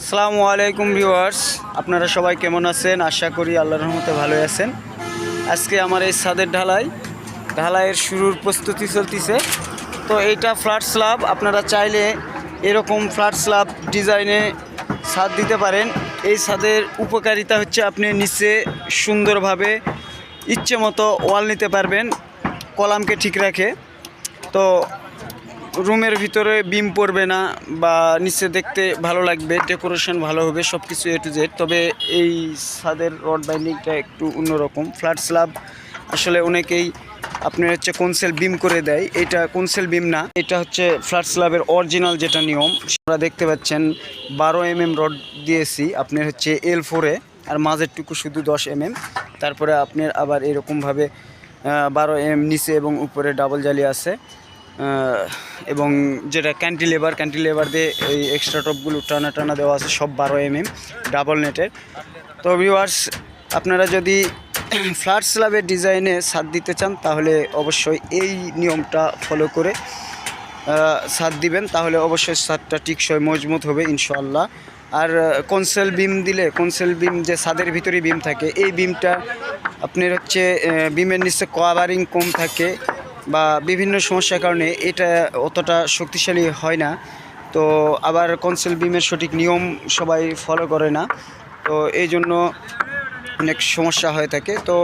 আসসালামু আলাইকুম ভিউয়ার্স। আপনারা সবাই কেমন আছেন? আশা করি আল্লাহর রহমতে ভালোই আছেন। আজকে আমার এই ছাদের ঢালাই, ঢালাইয়ের শুরুর প্রস্তুতি চলতেছে। তো এইটা ফ্ল্যাট স্ল্যাব, আপনারা চাইলে এরকম ফ্ল্যাট স্ল্যাব ডিজাইনে ছাদ দিতে পারেন। এই ছাদের উপকারিতা হচ্ছে আপনি নিচে সুন্দরভাবে ইচ্ছে মতো ওয়াল নিতে পারবেন, কলামকে ঠিক রাখে। তো রুমের ভিতরে বিম পড়বে না বা নিচে দেখতে ভালো লাগবে, ডেকোরেশন ভালো হবে সব কিছু এ টু জেড তবে এই ছাদের রড বাইন্ডিংটা একটু অন্যরকম। ফ্ল্যাট স্ল্যাব আসলে অনেকেই আপনার হচ্ছে কোনসেল বিম করে দেয়, এটা কোনসেল বিম না, এটা হচ্ছে ফ্ল্যাট স্ল্যাবের অরিজিনাল যেটা নিয়ম। আপনারা দেখতে পাচ্ছেন, বারো এম এম রড দিয়েছি, আপনার হচ্ছে এল ফোরে আর মাঝেরটুকু শুধু দশ এম এম তারপরে আপনার আবার এরকমভাবে বারো এম নিচে এবং উপরে ডাবল জালি আছে। এবং যেটা ক্যান্টিলেভার ক্যান্টিলেভার দিয়ে এই এক্সট্রা টপগুলো টানা টানা দেওয়া আছে, সব বারো এম এম ডাবল নেটের তো ভিউয়ার্স আপনারা যদি ফ্ল্যাট স্ল্যাবের ডিজাইনে ছাদ দিতে চান, তাহলে অবশ্যই এই নিয়মটা ফলো করে ছাদ দিবেন। তাহলে অবশ্যই ছাদটা টিকসই মজবুত হবে ইনশাল্লাহ আর কনসেল বিম দিলে কনসেল বিম যে ছাদের ভিতরে বিম থাকে, এই বিমটা আপনার হচ্ছে বিমের নিচে কভারিং কম থাকে। বা বিভিন্ন সমস্যার কারণে এটা অতটা শক্তিশালী হয় না। তো আবার কনসেল বিমের সঠিক নিয়ম সবাই ফলো করে না। তো এই জন্য অনেক সমস্যা হয়ে থাকে। তো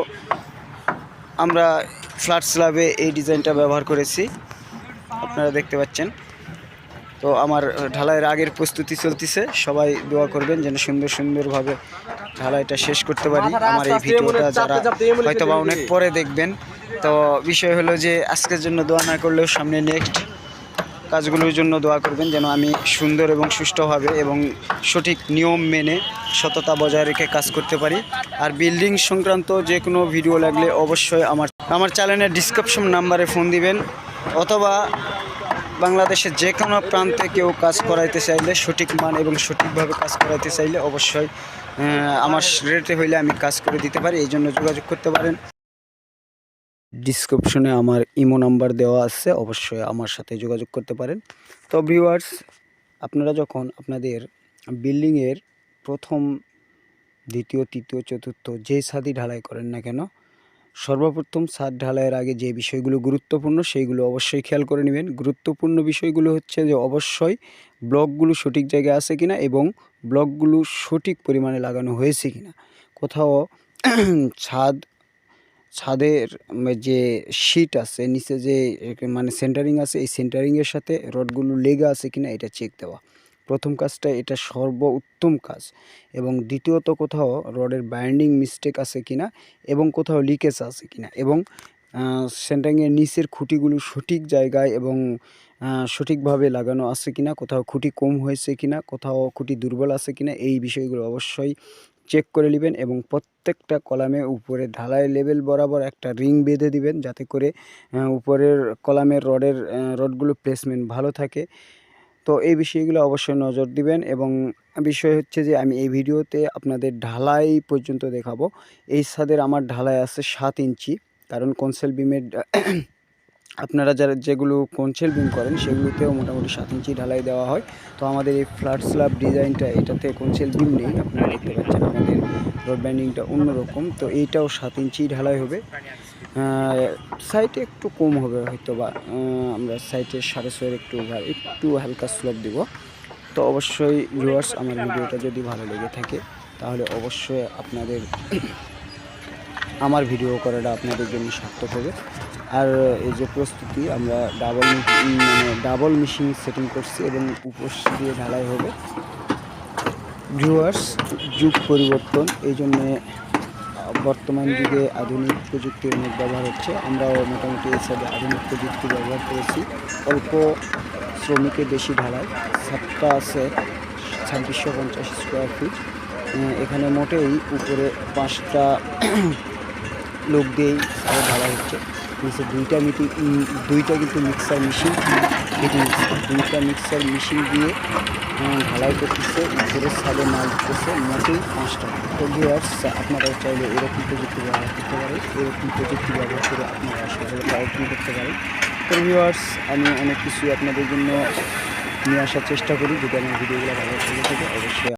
আমরা ফ্ল্যাট স্ল্যাবে এই ডিজাইনটা ব্যবহার করেছি। আপনারা দেখতে পাচ্ছেন। তো আমার ঢালাইয়ের আগের প্রস্তুতি চলতেছে। সবাই দোয়া করবেন যেন সুন্দর সুন্দরভাবে ঢালাইটা শেষ করতে পারি। আমার এই ভিডিওটা যারা হয়তো বা অনেক পরে দেখবেন। তো বিষয় হলো যে আজকের জন্য দোয়া না করলেও সামনে নেক্সট কাজগুলোর জন্য দোয়া করবেন যেন আমি সুন্দর এবং সুষ্ঠুভাবে এবং সঠিক নিয়ম মেনে সততা বজায় রেখে কাজ করতে পারি। আর বিল্ডিং সংক্রান্ত যে কোনো ভিডিও লাগলে অবশ্যই আমার আমার চ্যানেলের ডিসক্রিপশন নাম্বারে ফোন দিবেন। অথবা বাংলাদেশের যে কোনো প্রান্তে কেউ কাজ করাইতে চাইলে সঠিক মান এবং সঠিকভাবে কাজ করাইতে চাইলে অবশ্যই আমার রেটে হইলে আমি কাজ করে দিতে পারি। এই জন্য যোগাযোগ করতে পারেন। ডিসক্রিপশনে আমার ইমো নাম্বার দেওয়া আছে, অবশ্যই আমার সাথে যোগাযোগ করতে পারেন। তো ভিউয়ার্স আপনারা যখন আপনাদের বিল্ডিংয়ের প্রথম, দ্বিতীয়, তৃতীয়, চতুর্থ যে ছাদই ঢালাই করেন না কেন, সর্বপ্রথম ছাদ ঢালাইয়ের আগে যে বিষয়গুলো গুরুত্বপূর্ণ সেইগুলো অবশ্যই খেয়াল করে নেবেন। গুরুত্বপূর্ণ বিষয়গুলো হচ্ছে যে অবশ্যই ব্লকগুলো সঠিক জায়গায় আছে কিনা এবং ব্লকগুলো সঠিক পরিমাণে লাগানো হয়েছে কিনা। কোথাও ছাদ ছাদের যে শীট আছে, নিচে যে মানে সেন্টারিং আছে, এই সেন্টারিংয়ের সাথে রডগুলো লেগে আছে কিনা এটা চেক দেওয়া। প্রথম কাজটা এটা সর্ব উত্তম কাজ এবং দ্বিতীয়ত কোথাও রডের বাইন্ডিং মিস্টেক আছে কিনা এবং কোথাও লিকেজ আছে কিনা এবং সেন্টারিংয়ের নিচের খুঁটিগুলো সঠিক জায়গায় এবং সঠিকভাবে লাগানো আছে কিনা, কোথাও খুঁটি কম হয়েছে কিনা, কোথাও খুঁটি দুর্বল আছে কিনা, এই বিষয়গুলো অবশ্যই চেক করে নেবেন এবং প্রত্যেকটা কলামে উপরে ঢালাই লেভেল বরাবর একটা রিং বেঁধে দিবেন যাতে করে উপরের কলামের রডের রডগুলো প্লেসমেন্ট ভালো থাকে। তো এই বিষয়গুলো অবশ্যই নজর দিবেন এবং বিষয় হচ্ছে যে আমি এই ভিডিওতে আপনাদের ঢালাই পর্যন্ত দেখাবো। এই ছাদের আমার ঢালাই আছে সাত ইঞ্চি, কারণ কনসেল বিমের আপনারা যারা যেগুলো কনসেল বিম করেন, সেগুলোতেও মোটামুটি সাত ইঞ্চি ঢালাই দেওয়া হয়। তো আমাদের এই ফ্ল্যাট স্ল্যাব ডিজাইনটা, এটাতে কনসেল বিম নেই, আপনারা দেখতে পাচ্ছেন আমাদের রড ব্যান্ডিংটা অন্যরকম। তো এইটাও সাত ইঞ্চি ঢালাই হবে। সাইটে একটু কম হবে হয়তো বা আমরা সাইটে সাড়ে ছয়ের একটু একটু হালকা স্লোপ দিব। তো অবশ্যই ভিউয়ার্স আমার ভিডিওটা যদি ভালো লেগে থাকে, তাহলে অবশ্যই আপনাদের, আমার ভিডিও করাটা আপনাদের জন্য সার্থক হবে। আর এই যে প্রস্তুতি, আমরা ডাবল মানে ডাবল মেশিন সেটিং করছি এবং উপর দিয়ে ঢালাই হবে। ভিউয়ার্স যুগ পরিবর্তন, এই জন্যে বর্তমান যুগে আধুনিক প্রযুক্তির অনেক ব্যবহার হচ্ছে। আমরাও মোটামুটি সাইডে আধুনিক প্রযুক্তি ব্যবহার করেছি। অল্প শ্রমিকে বেশি ঢালাই সাতটা আছে ছাব্বিশশো পঞ্চাশ স্কোয়ার ফিট এখানে মোটেই উপরে পাঁচটা লোক দিয়েই আরও ঢালা হচ্ছে। নিচে দুইটা মিটিং দুইটা কিন্তু মিক্সার মেশিন ফিটিং দুইটা মিক্সার মেশিন দিয়ে ঢালাই করতেছে উপরে ছাদে মাল দিতেছে, মোটেই পাঁচটা তো ভিউয়ার্স আপনারাও চাইলে এরকম প্রযুক্তি ব্যবহার করতে পারেন, এরকম প্রযুক্তি ব্যবহার করে আপনারা সফলতা অর্জন করতে পারেন। তো ভিউয়ার্স আমি অনেক কিছুই আপনাদের জন্য নিয়ে আসার চেষ্টা করি, যদি আমার ভিডিওগুলো ভালো লেগে থাকে